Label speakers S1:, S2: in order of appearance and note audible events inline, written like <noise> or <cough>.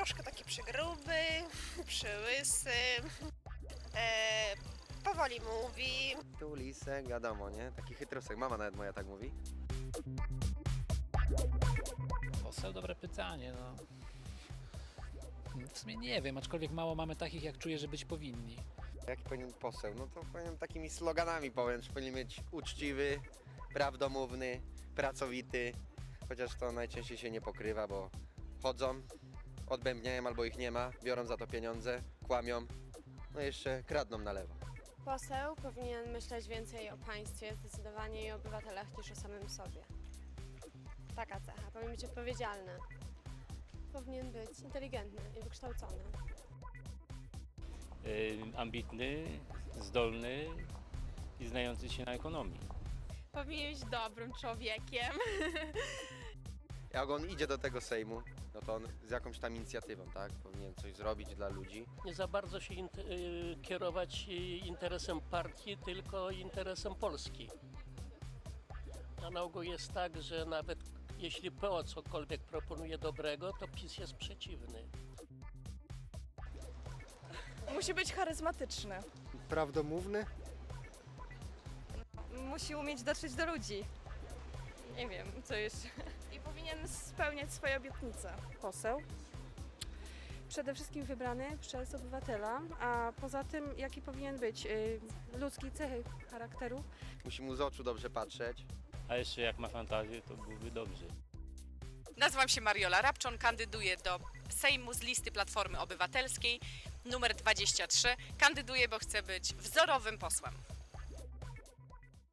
S1: troszkę taki przygruby, <laughs> przyłysy, e, powoli mówi.
S2: Tu lisek, wiadomo, nie? Taki chytrusek. Mama nawet moja tak mówi.
S3: Poseł, dobre pytanie, no. W sumie nie wiem, aczkolwiek mało mamy takich, jak czuję, że być powinni.
S2: Jaki powinien poseł? No to powinien takimi sloganami powiem, że powinien być uczciwy, prawdomówny, pracowity. Chociaż to najczęściej się nie pokrywa, bo chodzą, odbębniają albo ich nie ma, biorą za to pieniądze, kłamią, no i jeszcze kradną na lewo.
S4: Poseł powinien myśleć więcej o państwie zdecydowanie i o obywatelach niż o samym sobie. Taka cecha. Powinien być odpowiedzialny. Powinien być inteligentny i wykształcony.
S5: y, ambitny, zdolny i znający się na ekonomii.
S6: Powinien być dobrym człowiekiem. <laughs>
S2: Jak on idzie do tego Sejmu, no to on z jakąś tam inicjatywą, tak? Powinien coś zrobić dla ludzi.
S7: nie za bardzo się int- y, kierować y, interesem partii, tylko interesem Polski. A na ogół jest tak, że nawet jeśli PO cokolwiek proponuje dobrego, to PiS jest przeciwny.
S6: Musi być charyzmatyczny.
S8: prawdomówny.
S6: Musi umieć dotrzeć do ludzi. Nie wiem, co jeszcze. Powinien spełniać swoje obietnice.
S9: poseł. Przede wszystkim wybrany przez obywatela, a poza tym jaki powinien być y, ludzkie cechy charakteru.
S2: Musi mu z oczu dobrze patrzeć.
S5: A jeszcze jak ma fantazję, to byłby dobrze.
S10: Nazywam się Mariola Rabczon, kandyduję do Sejmu z listy Platformy Obywatelskiej numer 23. Kandyduję, bo chcę być wzorowym posłem.